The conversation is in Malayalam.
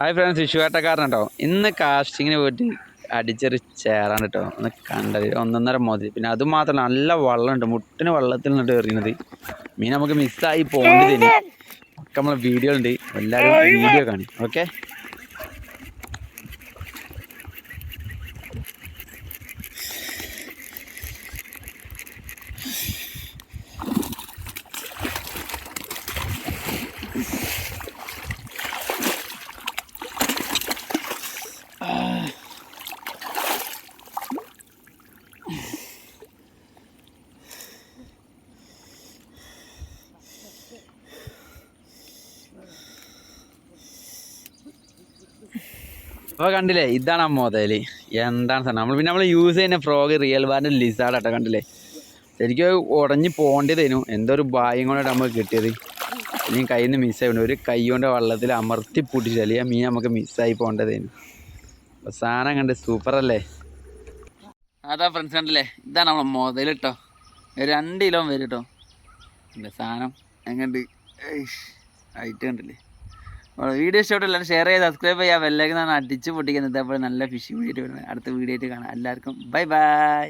ഹായ് ഫ്രണ്ട്സ് വിഷുവേട്ടക്കാരനുണ്ടോ ഇന്ന് കാസ്റ്റിങ്ങിന് പോയിട്ട് അടിച്ചൊരു ചേറാണ് കേട്ടോ ഒന്ന് കണ്ടത്. ഒന്നൊന്നര മോതി പിന്നെ അത് മാത്രമല്ല നല്ല വെള്ളമുണ്ട് മുട്ടിന് വെള്ളത്തിൽ നിന്നിട്ട് എറിയണത്. മീൻ നമുക്ക് മിസ്സായി പോകേണ്ടത് ഒക്കെ നമ്മളെ വീഡിയോ ഉണ്ട് എല്ലാവരും വീഡിയോ കാണും. ഓക്കെ അപ്പോൾ കണ്ടില്ലേ? ഇതാണ് ആ എന്താണ് സാർ നമ്മൾ പിന്നെ നമ്മൾ യൂസ് ചെയ്യുന്ന ഫ്രോഗ് റിയൽ ബാൻഡ് ലിസാർഡ് ആട്ടോ കണ്ടില്ലേ? ശരിക്കും ഉടഞ്ഞ് പോകേണ്ടതേനു എന്തോ ഒരു ഭാഗ്യം കൊണ്ടാണ് നമുക്ക് കിട്ടിയത്. ഇനി കയ്യിൽ നിന്ന് മിസ്സായി ഒരു കൈ കൊണ്ട് വള്ളത്തിൽ അമർത്തി പൊട്ടിച്ചു അല്ലെങ്കിൽ ആ മീൻ നമുക്ക് മിസ്സായി പോകേണ്ടതേനു അപ്പോൾ സാധനം കണ്ട് സൂപ്പർ അല്ലേ? അതാ ഫ്രണ്ട്സ് കണ്ടില്ലേ? ഇതാണ് നമ്മളെ മുതൽ കേട്ടോ രണ്ട് കിലോ വരും കേട്ടോ എന്റെ സാധനം എങ്ങനെയുണ്ട് ഹൈറ്റ് കണ്ടില്ലേ? വീഡിയോ ഇഷ്ടപ്പെട്ടു എല്ലാവരും ഷെയർ ചെയ്ത് സബ്സ്ക്രൈബ് ചെയ്യുക. വെല്ലേക്ക് ഞാൻ അടിച്ച് പൊട്ടിക്കുന്നത്. ഇതേപോലെ നല്ല ഫിഷിംഗ് വീഡിയോ അടുത്ത വീഡിയോ ആയിട്ട് കാണാം. എല്ലാവർക്കും ബൈ ബൈ